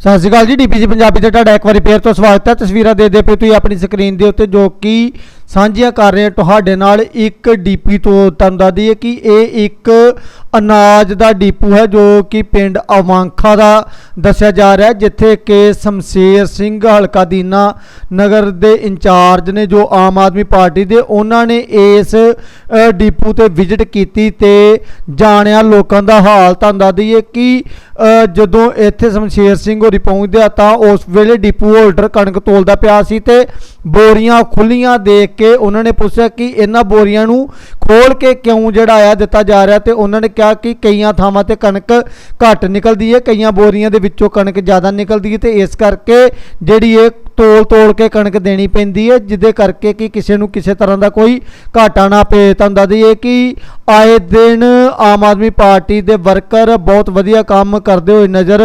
ਸਤਿ ਸ਼੍ਰੀ ਅਕਾਲ ਜੀ ਡੀਪੀਜੀ ਪੰਜਾਬੀ ਤੇ ਤੁਹਾਡਾ ਇੱਕ ਵਾਰੀ ਫੇਰ ਤੋਂ ਸਵਾਗਤ ਹੈ। ਤਸਵੀਰਾਂ ਦੇ ਦੇ ਪਏ ਤੁਸੀਂ ਆਪਣੀ ਸਕਰੀਨ ਦੇ ਉੱਤੇ, ਜੋ ਕਿ ਸਾਂਝੀਆਂ ਕਰ ਰਹੇ ਹਾਂ। ਤੁਹਾਡੇ ਨਾਲ ਇੱਕ ਡੀਪੀ ਤੋਂ ਤੁਹਾਨੂੰ ਦੱਸ ਦਈਏ ਕਿ ਇਹ ਇੱਕ ਅਨਾਜ ਦਾ ਡੀਪੂ ਹੈ ਜੋ ਕਿ ਪਿੰਡ ਅਵਾਂਖਾ ਦਾ ਦੱਸਿਆ ਜਾ ਰਿਹਾ ਜਿੱਥੇ ਕਿ ਸ਼ਮਸ਼ੇਰ ਸਿੰਘ ਹਲਕਾ ਦੀਨਾ ਨਗਰ ਦੇ ਇੰਚਾਰਜ ਨੇ ਜੋ ਆਮ ਆਦਮੀ ਪਾਰਟੀ ਦੇ, ਉਹਨਾਂ ਨੇ ਇਸ ਡੀਪੂ ਤੇ ਵਿਜ਼ਿਟ ਕੀਤੀ ਤੇ ਜਾਣਿਆ ਲੋਕਾਂ ਦਾ ਹਾਲ। ਤੁਹਾਨੂੰ ਦੱਸ ਦਈਏ ਕਿ ਜਦੋਂ ਇੱਥੇ ਸ਼ਮਸ਼ੇਰ ਸਿੰਘ ਹੋਰੀ ਪਹੁੰਚਦੇ ਆ ਤਾਂ ਉਸ ਵੇਲੇ ਡੀਪੂ ਹੋਲਡਰ ਕਣਕ ਤੋਲਦਾ ਪਿਆ ਸੀ ਤੇ ਬੋਰੀਆਂ ਖੁੱਲੀਆਂ ਦੇਖ ਕੇ ਉਹਨਾਂ ਨੇ ਪੁੱਛਿਆ ਕਿ ਇਹਨਾਂ ਬੋਰੀਆਂ ਨੂੰ ਖੋਲ ਕੇ ਕਿਉਂ ਜਿਹੜਾ ਆ ਦਿੱਤਾ ਜਾ ਰਿਹਾ ਤੇ ਉਹਨਾਂ ਨੇ ਕਿਹਾ ਕਿ ਕਈਆਂ ਥਾਵਾਂ ਤੇ ਕਣਕ ਘੱਟ ਨਿਕਲਦੀ ਹੈ, ਕਈਆਂ ਬੋਰੀਆਂ ਦੇ ਵਿੱਚੋਂ ਕਣਕ ਜ਼ਿਆਦਾ ਨਿਕਲਦੀ ਹੈ ਤੇ ਇਸ ਕਰਕੇ ਜਿਹੜੀ ਇਹ ਤੋਲ ਤੋਲ ਕੇ ਕਣਕ ਦੇਣੀ ਪੈਂਦੀ ਹੈ, ਜਿਹਦੇ ਕਰਕੇ ਕਿ ਕਿਸੇ ਨੂੰ ਕਿਸੇ ਤਰ੍ਹਾਂ ਦਾ ਕੋਈ ਘਾਟਾ ਨਾ ਪਏ। ਤੁਹਾਨੂੰ ਦੱਸ ਦਈਏ ਕਿ ਆਏ ਦਿਨ ਆਮ ਆਦਮੀ ਪਾਰਟੀ ਦੇ ਵਰਕਰ ਬਹੁਤ ਵਧੀਆ ਕੰਮ ਕਰਦੇ ਹੋਏ ਨਜ਼ਰ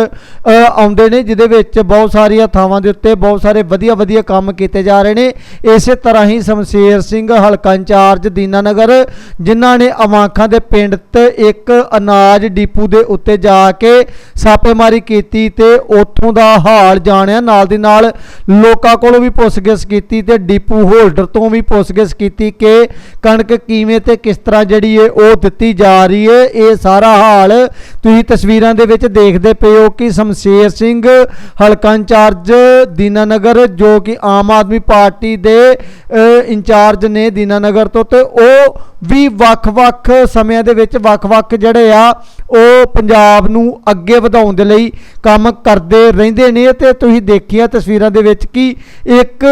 ਆਉਂਦੇ ਨੇ, ਜਿਹਦੇ ਵਿੱਚ ਬਹੁਤ ਸਾਰੀਆਂ ਥਾਵਾਂ ਦੇ ਉੱਤੇ ਬਹੁਤ ਸਾਰੇ ਵਧੀਆ ਵਧੀਆ ਕੰਮ ਕੀਤੇ ਜਾ ਰਹੇ ਨੇ। ਇਸੇ ਤਰ੍ਹਾਂ ਹੀ ਸ਼ਮਸ਼ੇਰ ਸਿੰਘ ਹਲਕਾ ਇੰਚਾਰਜ ਦੀਨਾਨਗਰ, ਜਿਨ੍ਹਾਂ ਨੇ ਅਵਾਂਖਾਂ ਦੇ ਪਿੰਡ ਤੇ ਇੱਕ ਅਨਾਜ ਡੀਪੂ ਦੇ ਉੱਤੇ ਜਾ ਕੇ ਛਾਪੇਮਾਰੀ ਕੀਤੀ ਤੇ ਉੱਥੋਂ ਦਾ ਹਾਲ ਜਾਣਿਆ। ਨਾਲ ਦੀ ਨਾਲ ਲੋਕਾਂ ਕੋਲੋਂ ਵੀ ਪੁੱਛਗਿੱਛ ਕੀਤੀ ਤੇ ਡੀਪੂ ਹੋਲਡਰ ਤੋਂ ਵੀ ਪੁੱਛਗਿੱਛ ਕੀਤੀ ਕਿ ਕਣਕ ਕਿਵੇਂ ਤੇ ਕਿਸ ਤਰ੍ਹਾਂ ਜਿਹੜੀ ਹੈ ਉਹ ਦਿੱਤੀ ਜਾ ਰਹੀ ਹੈ ਇਹ ਸਾਰਾ ਹਾਲ ਤੁਸੀਂ ਤਸਵੀਰਾਂ ਦੇ ਵਿੱਚ ਦੇਖਦੇ ਪਏ ਹੋ ਕਿ ਸ਼ਮਸ਼ੇਰ ਸਿੰਘ ਹਲਕਾ ਇੰਚਾਰਜ ਦੀਨਾਨਗਰ ਜੋ ਕਿ ਆਮ ਆਦਮੀ ਪਾਰਟੀ ਦੇ ਇੰਚਾਰਜ ਨੇ ਦੀਨਾਨਗਰ ਤੋਂ ਤੇ ਉਹ ਵੀ ਵੱਖ-ਵੱਖ ਸਮਿਆਂ ਦੇ ਵਿੱਚ ਵੱਖ-ਵੱਖ ਜਿਹੜੇ ਆ ਉਹ ਪੰਜਾਬ ਨੂੰ ਅੱਗੇ ਵਧਾਉਣ ਦੇ ਲਈ ਕੰਮ ਕਰਦੇ ਰਹਿੰਦੇ ਨੇ ਤੇ ਤੁਸੀਂ ਦੇਖੀਆਂ ਤਸਵੀਰਾਂ ਦੇ ਵਿੱਚ ਕਿ ਇੱਕ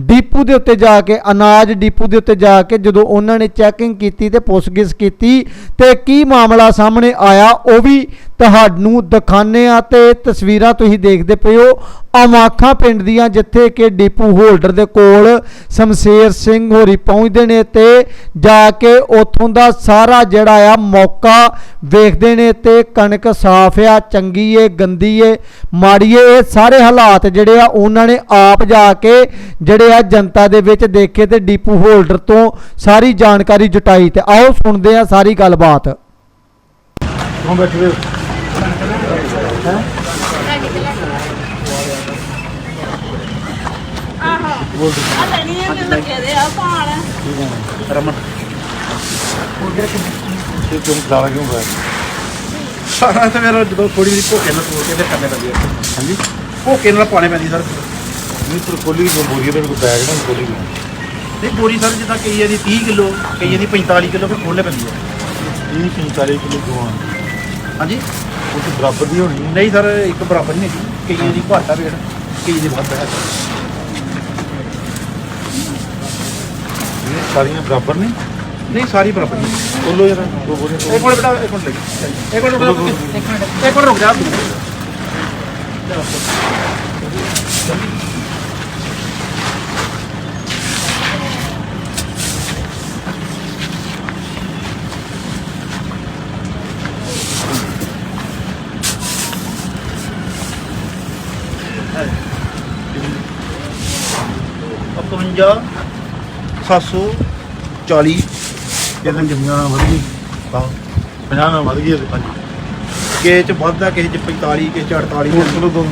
ਡੀਪੂ ਦੇ ਉੱਤੇ ਜਾ ਕੇ, ਅਨਾਜ ਡੀਪੂ ਦੇ ਉੱਤੇ ਜਾ ਕੇ ਜਦੋਂ ਉਹਨਾਂ ਨੇ ਚੈਕਿੰਗ ਕੀਤੀ ਤੇ ਪੁੱਛਗਿੱਛ ਕੀਤੀ ਤੇ ਕੀ ਮਾਮਲਾ ਸਾਹਮਣੇ ਆਇਆ, ਉਹ ਵੀ ਤੁਹਾਨੂੰ ਦਿਖਾਣੇ ਆ ਤੇ ਤਸਵੀਰਾਂ ਤੁਸੀਂ ਦੇਖਦੇ ਪਏ ਹੋ। ਅਮਾਖਾ ਪਿੰਡ ਦੀਆਂ ਜਿੱਥੇ ਕਿ ਡੀਪੂ ਹੋਲਡਰ ਦੇ ਕੋਲ ਸ਼ਮਸ਼ੇਰ ਸਿੰਘ ਹੋਰੀ ਪਹੁੰਚਦੇ ਨੇ ਤੇ ਜਾ ਕੇ ਉੱਥੋਂ ਦਾ ਸਾਰਾ ਜਿਹੜਾ ਆ ਮੌਕਾ ਵੇਖਦੇ ਨੇ ਤੇ ਕਣਕ ਸਾਫ਼ ਆ, ਚੰਗੀ ਏ, ਗੰਦੀ ਏ, ਮਾੜੀ ਏ, ਇਹ ਸਾਰੇ ਹਾਲਾਤ ਜਿਹੜੇ ਆ ਉਹਨਾਂ ਨੇ ਆਪ ਜਾ ਕੇ ਜਿਹੜੇ ਆ ਜਨਤਾ ਦੇ ਵਿੱਚ ਦੇਖੇ ਤੇ ਡੀਪੂ ਹੋਲਡਰ ਤੋਂ ਸਾਰੀ ਜਾਣਕਾਰੀ ਜੁਟਾਈ ਤੇ ਆਓ ਸੁਣਦੇ ਆ ਸਾਰੀ ਗੱਲਬਾਤ। ਕੌਣ ਬੈਠੇ ਹੈ ਤੇ ਲੱਗੇ ਦੇ ਆ ਭਾਣ ਰਮਨ ਇਹ ਕਿਉਂ ਹੋਇਆ ਸਾਰਾ ਤਾਂ ਮੇਰਾ ਜਦੋਂ ਥੋੜੀ ਜਿਹੀ ਭੋਕੇ ਨਾਲ ਤੋੜ ਕੇ ਤੇ ਕਰਨੇ ਪੈਂਦੀ ਹੈ ਹਾਂਜੀ? ਭੋਕੇ ਨਾਲ ਪਾਣੇ ਪੈਂਦੀ ਸਰ। ਨਹੀਂ ਪਰ ਕੋਲੀ ਦੀ ਬੋਰੀ ਦੇ ਕੋਈ ਬੈਗ ਨਾ ਕੋਲੀ ਨਹੀਂ ਬੋਰੀ ਸਰ ਜਿੱਦਾਂ ਕਈ ਦੀ 30 ਕਿਲੋ ਕਈ ਦੀ 45 ਕਿਲੋ ਫਿਰ ਖੋਲਣੇ ਪੈਂਦੀ ਹੈ। 30 45 ਕਿਲੋ ਗੋਆ ਹਾਂਜੀ? ਉਹ ਤਾਂ ਬਰਾਬਰ ਦੀ ਹੋਣੀ। ਨਹੀਂ ਸਰ ਇੱਕ ਬਰਾਬਰ ਨਹੀਂ ਹੈਗੀ। ਕਈਆਂ ਦੀ ਘੱਟ ਰੇਟ ਕਈ ਦੀ ਵੱਧ ਹੈ ਇਹ ਸਾਰੀਆਂ ਬਰਾਬਰ ਨਹੀਂ ਨਹੀਂ ਸਾਰੀ ਬਰਾਬਰ ਨਹੀਂ ਬੋਲੋ ਯਾਰ ਦੋ ਬੋਲੇ ਇੱਕ ਮਿੰਟ ਬੇਟਾ ਇੱਕ ਮਿੰਟ ਇੱਕ ਮਿੰਟ ਰੁਕ ਇੱਕ ਮਿੰਟ ਇੱਕ ਮਿੰਟ ਰੁਕ ਜਾ। ਇਕਵੰਜਾ 740 ਇਹਨਾਂ ਜਮੀਆਂ ਵਧ ਗਈ ਹਾਂ 50 ਨਾਲ ਵਧ ਗਈ ਹਾਂਜੀ ਕਿਸੇ ਚ ਵੱਧਦਾ ਕਿਸੇ ਚ 45 ਕਿਸੇ ਚ 48 ਹੋਰ ਚਲੋ ਦੋ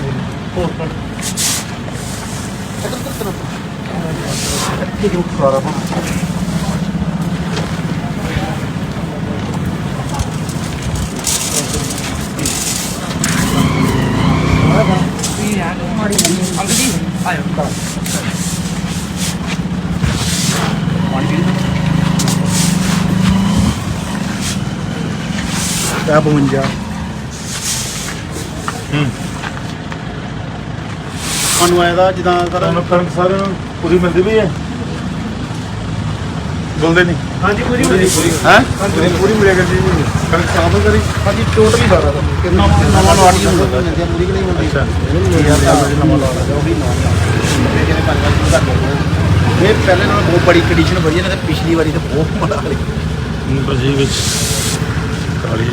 ਹੋਰ। ਪਰ ਇਹ ਜੋ ਸਾਰਾ ਬਣ ਇਹ 52 ਹੂੰ ਤੁਹਾਨੂੰ ਆਇਆ ਦਾ ਜਿੱਦਾਂ ਕਰ ਤੁਹਾਨੂੰ ਕਣਕ ਸਾਰਿਆਂ ਨੂੰ ਪੂਰੀ ਮਿਲਦੀ ਵੀ ਹੈ ਬੋਲਦੇ ਨਹੀਂ। ਹਾਂਜੀ ਪੂਰੀ ਪੂਰੀ ਹੈ? ਪੂਰੀ ਪੂਰੀ ਮਿਲੇਗਾ ਜੀ। ਕਣਕ ਸਾਫ਼ ਕਰੀ ਹਾਂਜੀ ਟੋਟਲੀ ਸਾਰਾ ਕਿੰਨਾ ਨਵਾਂ ਹੁੰਦਾ? ਪੂਰੀ ਕਿ ਨਹੀਂ ਹੁੰਦੀ? ਅੱਛਾ। ਨਵਾਂ ਲੋਟ ਉਹ ਵੀ ਨਵਾਂ ਜਿਹਨੇ ਪੰਜ ਵਾਰ ਸ਼ੁਰੂ ਕਰ ਦਿੱਤਾ ਇਹ ਪਹਿਲੇ ਨਾਲ ਬਹੁਤ ਬੜੀ ਕੰਡੀਸ਼ਨ ਵਧੀਆ ਨੇ ਤੇ ਪਿਛਲੀ ਵਾਰੀ ਤਾਂ ਬਹੁਤ ਮਾੜਾ ਹਾਲ ਬਰਜੀ ਵਿੱਚ ਕਾਲੀ।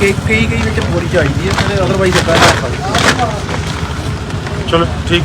ਕਈ ਕਈ ਕਈ ਵਿੱਚ ਪੂਰੀ ਚਾਹੀਦੀ ਹੈ ਤੇ ਅਦਰਵਾਈਜ਼ ਅੱਗਾ ਚਲੋ ਠੀਕ।